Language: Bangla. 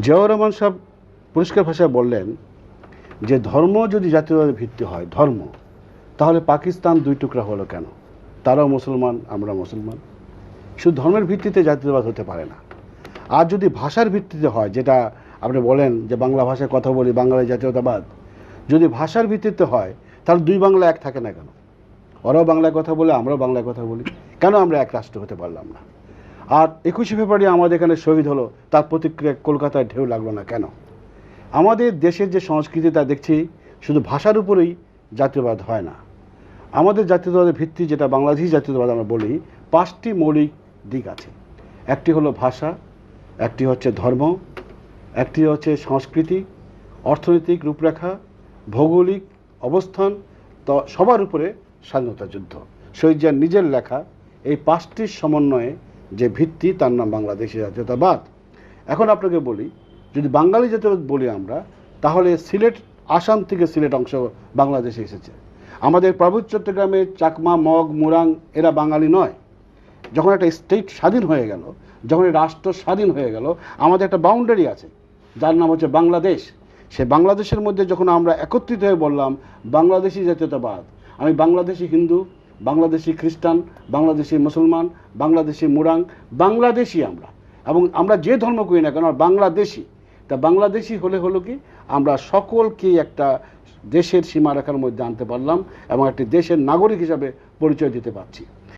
জিয়াউর রহমান সাহেব পরিষ্কার ভাষায় বললেন যে ধর্ম যদি জাতীয়তাবাদের ভিত্তি হয়, ধর্ম, তাহলে পাকিস্তান দুই টুকরা হলো কেন? তারাও মুসলমান আমরা মুসলমান। শুধু ধর্মের ভিত্তিতে জাতীয়তাবাদ হতে পারে না। আর যদি ভাষার ভিত্তিতে হয়, যেটা আপনি বলেন যে বাংলা ভাষায় কথা বলি, বাংলায় জাতীয়তাবাদ, যদি ভাষার ভিত্তিতে হয়, তাহলে দুই বাংলা এক থাকে না কেন? ওরাও বাংলায় কথা বলে, আমরাও বাংলায় কথা বলি। কেন আমরা এক রাষ্ট্র হতে পারলাম না? আর একুশে ফেব্রুয়ারি আমাদের এখানে শহীদ হলো, তার প্রতিক্রিয়া কলকাতায় ঢেউ লাগল না কেন? আমাদের দেশের যে সংস্কৃতি তা দেখছি, শুধু ভাষার উপরেই জাতীয়বাদ হয় না। আমাদের জাতীয়তাবাদের ভিত্তি যেটা বাংলাদেশি জাতীয়তাবাদ আমরা বলি, পাঁচটি মৌলিক দিক আছে। একটি হলো ভাষা, একটি হচ্ছে ধর্ম, একটি হচ্ছে সংস্কৃতি, অর্থনৈতিক রূপরেখা, ভৌগোলিক অবস্থান, তো সবার উপরে স্বাধীনতা যুদ্ধ। শহীদ নিজের লেখা, এই পাঁচটির সমন্বয়ে যে ভিত্তি, তার নাম বাংলাদেশি জাতীয়তাবাদ। এখন আপনাকে বলি, যদি বাঙালি জাতীয়তাবাদ বলি আমরা, তাহলে সিলেট, আসাম থেকে সিলেট অংশ বাংলাদেশে এসেছে। আমাদের প্রভুত চট্টগ্রামে চাকমা, মগ, মুরাং, এরা বাঙালি নয়। যখন একটা স্টেট স্বাধীন হয়ে গেল, যখন রাষ্ট্র স্বাধীন হয়ে গেল, আমাদের একটা বাউন্ডারি আছে, যার নাম হচ্ছে বাংলাদেশ। সে বাংলাদেশের মধ্যে যখন আমরা একত্রিত হয়ে বললাম, বাংলাদেশি জাতীয়তাবাদ, আমি বাংলাদেশি হিন্দু বাংলাদেশি খ্রিস্টান, বাংলাদেশি মুসলমান, বাংলাদেশি মুরাং, বাংলাদেশি আমরা। এবং আমরা যে ধর্ম করি না কেন বাংলাদেশি। তা বাংলাদেশি হলে হলো কি, আমরা সকলকে একটা দেশের সীমারেখার মধ্যে আনতে পারলাম এবং একটি দেশের নাগরিক হিসাবে পরিচয় দিতে পারছি।